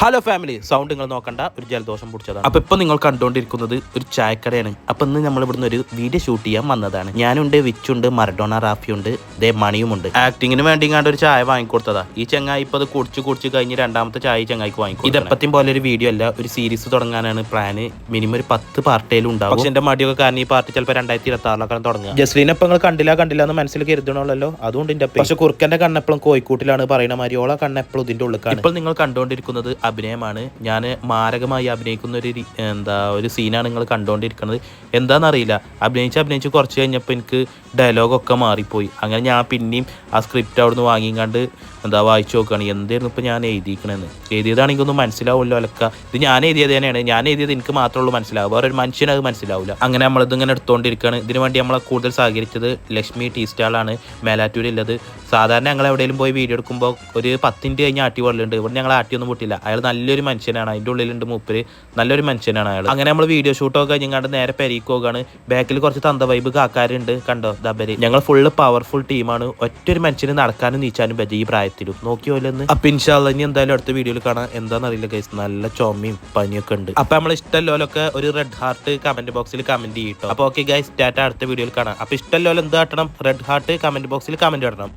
Hello family sound നിങ്ങൾ നോക്കണ്ട. ഒരു ജലദോഷം പിടിച്ചതാണ്. അപ്പൊ ഇപ്പൊ നിങ്ങൾ കണ്ടുകൊണ്ടിരിക്കുന്നത് ഒരു ചായക്കടയാണ്. അപ്പൊ ഇന്ന് നമ്മൾ ഇവിടുന്ന് ഒരു വീഡിയോ ഷൂട്ട് ചെയ്യാൻ വന്നതാണ്. ഞാനുണ്ട് വിച്ചുണ്ട് മറഡോണ റാഫിയുണ്ട്. ദേ മണിയുമുണ്ട്. ആക്ടിങ്ങിന് വേണ്ടി കണ്ട ഒരു ചായ വാങ്ങിക്കൊടുത്തതാ. ഈ ചങ്ങായി ഇപ്പൊ അത് കുടിച്ച് കുടിച്ച് കഴിഞ്ഞ് രണ്ടാമത്തെ ചായ ചങ്ങായിക്ക് വാങ്ങിക്കും ഇതെപ്പത്തും പോലെ ഒരു വീഡിയോ അല്ല ഒരു സീരീസ് തുടങ്ങാനാണ് പ്ലാന് മിനിമം ഒരു പത്ത് പാർട്ടിയിലും ഉണ്ടാവും. പക്ഷെ എന്റെ മടിയൊക്കെ കാരണം ഈ പാർട്ടി ചിലപ്പോൾ രണ്ടായിരത്തി ഇരുപത്തി ആറിലൊക്കെ തുടങ്ങുക ജസ്ലീനെ ഇപ്പൊ നിങ്ങൾ കണ്ടില്ല കണ്ടില്ല എന്ന് മനസ്സിൽ കരുതണമല്ലോ. അതുകൊണ്ട് പക്ഷെ കുറുക്കന്റെ കണ്ണെപ്പോഴും കോഴിക്കൂട്ടിലാണ് പറയുന്ന മാതിരി ഓളെ കണ്ണെപ്പോഴും ഇതിന്റെ ഉള്ളിൽ ഇപ്പോൾ നിങ്ങൾ കണ്ടുകൊണ്ടിരിക്കുന്നത് അഭിനയമാണ്. ഞാൻ മാരകമായി അഭിനയിക്കുന്ന ഒരു എന്താ ഒരു സീനാണ് നിങ്ങൾ കണ്ടുകൊണ്ടിരിക്കുന്നത് എന്താണെന്നറിയില്ല അഭിനയിച്ച് അഭിനയിച്ച് കുറച്ച് കഴിഞ്ഞപ്പോൾ എനിക്ക് ഡയലോഗൊക്കെ മാറിപ്പോയി. അങ്ങനെ ഞാൻ പിന്നെയും ആ സ്ക്രിപ്റ്റ് അവിടെ നിന്ന് വാങ്ങിക്കാണ്ട് എന്താ വായിച്ചു നോക്കുകയാണ് എന്തായിരുന്നു ഇപ്പോൾ ഞാൻ എഴുതിയിരിക്കണമെന്ന് എഴുതിയതാണെങ്കിൽ ഒന്നും മനസ്സിലാവുമല്ലോ അലക്ക. ഇത് ഞാൻ എഴുതിയത് തന്നെയാണ്. ഞാൻ എഴുതിയത് എനിക്ക് മാത്രമേ ഉള്ളൂ മനസ്സിലാവുക. വേറെ ഒരു മനുഷ്യനത് മനസ്സിലാവില്ല അങ്ങനെ നമ്മളിത് ഇങ്ങനെ എടുത്തുകൊണ്ടിരിക്കുകയാണ് ഇതിനു വേണ്ടി നമ്മളെ കൂടുതൽ സഹകരിച്ചത് ലക്ഷ്മി ടീ സ്റ്റാളാണ് മേലാറ്റൂരിലുള്ളത് സാധാരണ ഞങ്ങൾ എവിടെയെങ്കിലും പോയി വീഡിയോ എടുക്കുമ്പോൾ ഒരു പത്തിന്റെ കഴിഞ്ഞ് ആട്ടി വരലുണ്ട്. ഇവിടെ ഞങ്ങൾ ആട്ടിയൊന്നും പൊട്ടില്ല അയാൾ നല്ലൊരു മനുഷ്യനാണ്. അതിന്റെ ഉള്ളിലുണ്ട് മൂപ്പര് നല്ലൊരു മനുഷ്യനാണ് അയാൾ അങ്ങനെ നമ്മൾ വീഡിയോ ഷൂട്ടൊക്കെ കഴിഞ്ഞാണ്ട് നേരെ പെരീക്ക് പോകുകയാണ് ബാക്കിൽ കുറച്ച് തന്ത വൈബ് കാക്കാരുണ്ട്. കണ്ടോ? ദബര് ഞങ്ങൾ ഫുള്ള് പവർഫുൾ ടീമാണ് ഒറ്റൊരു മനുഷ്യന് നടക്കാനും നീച്ചാനും പറ്റും ഈ പ്രായത്തിലും. നോക്കിയോലെന്ന് അപ്പൊ ഇൻഷാല്ല ഇനി എന്തായാലും അടുത്ത വീഡിയോയിൽ കാണാം. എന്താണെന്നറിയില്ല കേസ് നല്ല ചുമയും പനിയൊക്കെ ഉണ്ട്. അപ്പൊ നമ്മൾ ഇഷ്ടമല്ലോലൊക്കെ ഒരു റെഡ് ഹാർട്ട് കമന്റ് ബോക്സിൽ കമന്റ് ചെയ്യട്ടോ അപ്പൊ ഓക്കെ ഗൈസ് ടാറ്റ അടുത്ത വീഡിയോയിൽ കാണാം. അപ്പൊ ഇഷ്ടമല്ലോ എന്ത് കാട്ടണം? റെഡ് ഹാർട്ട് കമന്റ് ബോക്സിൽ കമന്റ് ഇടണം.